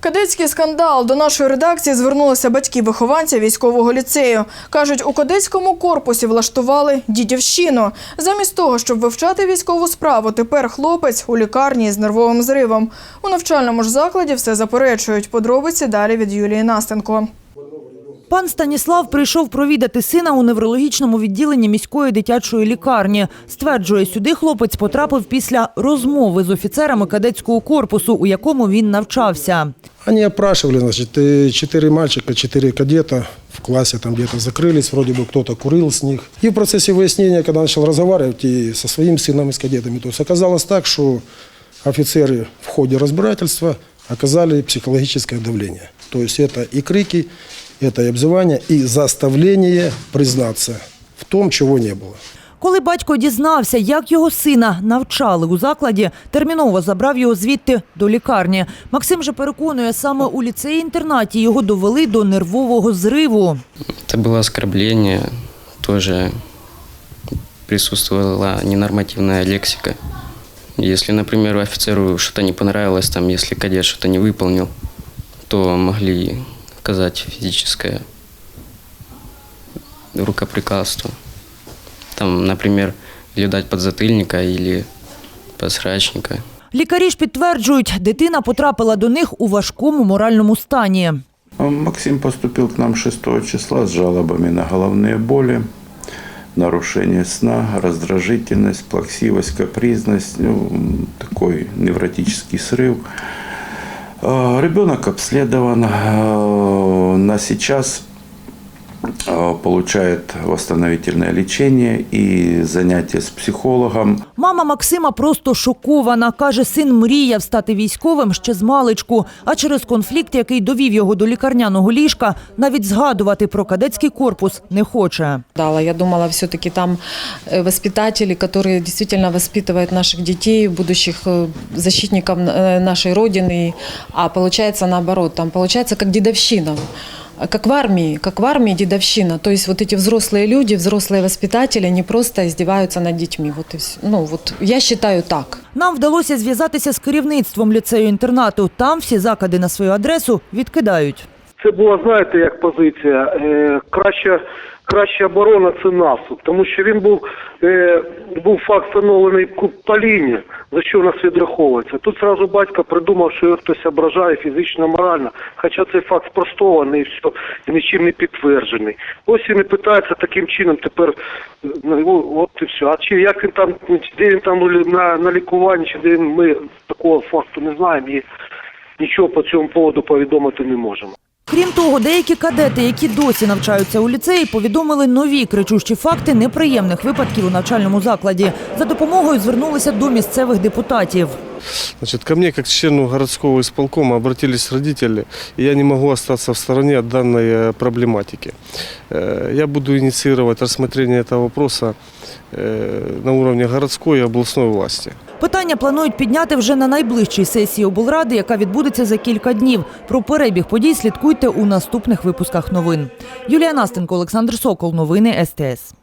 Кадетський скандал. До нашої редакції звернулися батьки вихованця військового ліцею. Кажуть, у кадетському корпусі влаштували дідівщину. Замість того, щоб вивчати військову справу, тепер хлопець у лікарні з нервовим зривом. У навчальному ж закладі все заперечують. Подробиці далі від Юлії Настенко. Пан Станіслав прийшов провідати сина у неврологічному відділенні міської дитячої лікарні. Стверджує, сюди хлопець потрапив після розмови з офіцерами кадетського корпусу, у якому він навчався. Они опрашивали, значит, э, четыре мальчика, четыре кадета в классе там где-то закрылись, вроде бы кто-то курил с них. И в процессе выяснения, когда начал разговаривать и со своим сыном и с кадетами, то есть оказалось так, что офицеры в ходе разбирательства оказали психологическое давление. То есть это и крики, это и обзывание, и заставление признаться в том, чего не было. Коли батько дізнався, як його сина навчали у закладі, терміново забрав його звідти до лікарні. Максим же переконує, саме у ліцеї-інтернаті його довели до нервового зриву. Это было оскорбление, тоже присутствовала ненормативная лексика. Если, например, офицеру что-то не понравилось, там, если кадет что-то не выполнил, то могли оказать физическое рукоприкладство. Там, например, или дать подзатыльника, или посрачника. Лікарі ж підтверджують, дитина потрапила до них у важкому моральному стані. Максим поступил к нам 6 числа с жалобами на головные боли, нарушение сна, раздражительность, плаксивость, капризность, ну, такой невротический срыв. Э, Ребенок обследован. э, На сейчас э, получает восстановительное лечение и занятия с психологом. Мама Максима просто шокована. Каже, син мріяв стати військовим ще з маличку. А через конфлікт, який довів його до лікарняного ліжка, навіть згадувати про кадетський корпус не хоче. дала. Я думала, все-таки там э, воспитатели, которые действительно воспитывают наших детей, будущих э, защитников э, нашей Родины. А получается наоборот, там получается как дедовщина. А Как в армии, как в армии дедовщина. То есть вот эти взрослые люди, взрослые воспитатели, они просто издеваются над детьми. Вот и всё. Ну вот я считаю так. Нам вдалося зв'язатися з керівництвом ліцею-інтернату. Там всі закиди на свою адресу відкидають. Це була, знаєте, як позиція. Е, краща, краща оборона це наступ, тому що він був, е, був факт встановлений по лінії, за що в нас відраховується. Тут зразу батько придумав, що його хтось ображає фізично, морально, хоча цей факт спростований і все, і нічим не підтверджений. Ось він і питається таким чином тепер, ну, от і все. А чи як він там, де він там на, на лікуванні, чи де він, ми такого факту не знаємо і нічого по цьому поводу повідомити не можемо. Крім того, деякі кадети, які досі навчаються у ліцеї, повідомили нові кричущі факти неприємних випадків у навчальному закладі. За допомогою звернулися до місцевих депутатів. Значит, ко мне, как члену городского исполкома, обратились родители, и я не могу остаться в стороне от данной э, проблематики. Э, Я буду инициировать рассмотрение этого вопроса э, на уровне городской и областной власти. Питання планують підняти вже на найближчій сесії облради, яка відбудеться за кілька днів. Про перебіг подій слідкуйте у наступних випусках новин. Юлія Настенко, Олександр Сокол. Новини СТС.